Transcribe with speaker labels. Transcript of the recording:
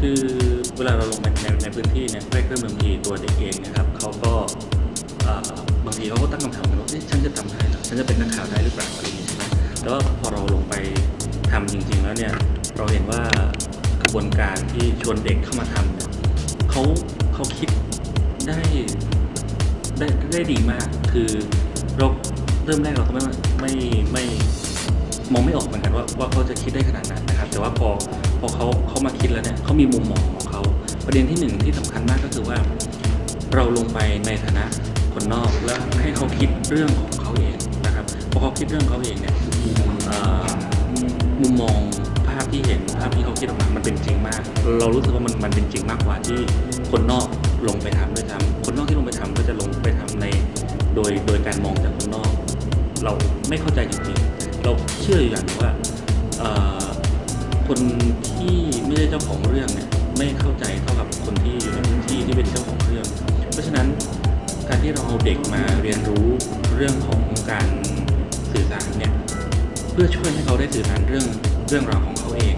Speaker 1: คือเวลาเราลงไปในในพื้นที่เนี่ยแรกเริ่มบางทีตัวเด็กเองนะครับเขาก็บางทีเขาก็ตั้งคำถามกันว่าเอ๊ะฉันจะทำได้หรอฉันจะเป็นนักข่าวได้หรือเปล่าอะไรอย่างนี้ใช่ไหมแต่ว่าพอเราลงไปทำจริง ๆ แล้วเนี่ยเราเห็นว่ากระบวนการที่ชวนเด็กเข้ามาทำเนี่ยเขาเขาคิดได้ได้ได้ดีมาก คือเราเริ่มแรกเราก็ไม่ไม่ไม่ มองไม่ออกเหมือนกันว่าว่าเขาจะคิดได้ขนาดนั้นนะครับ แต่ว่าพอพอเขาเขามาคิดแล้วเนี่ยเขามีมุมมองของเขาประเด็นที่หนึ่งที่สำคัญมากก็คือว่า เราลงไปในฐานะคนนอกแล้วให้เขาคิดเรื่องของเขาเองนะครับพอเขาคิดเรื่องเขาเองเนี่ยมุมมองภาพที่เห็นภาพที่เขาคิดออกมามันเป็นจริงมาก เรารู้สึกว่ามันมันเป็นจริงมากกว่าที่คนนอกลงไปทำด้วยซ้ำคนนอกที่ลงไปทำก็จะลงไปทำใน โดยโดยการมองจากคนนอก เราไม่เข้าใจจริงๆ ชื่ออยู่อย่างหนึงว่าคนที่ไม่ใช่เจ้าของเรื่องเนี่ยไม่เข้าใจเท่ากับคนที่อยู่ในพื้นที่ที่เป็นเจ้าของเรื่อง เพราะฉะนั้นการที่เราเอาเด็กมาเรียนรู้เรื่องของการสื่อสารเนี่ยเพื่อช่วยให้เขาได้สื่อสารเรื่องเรื่องราวของเขาเอง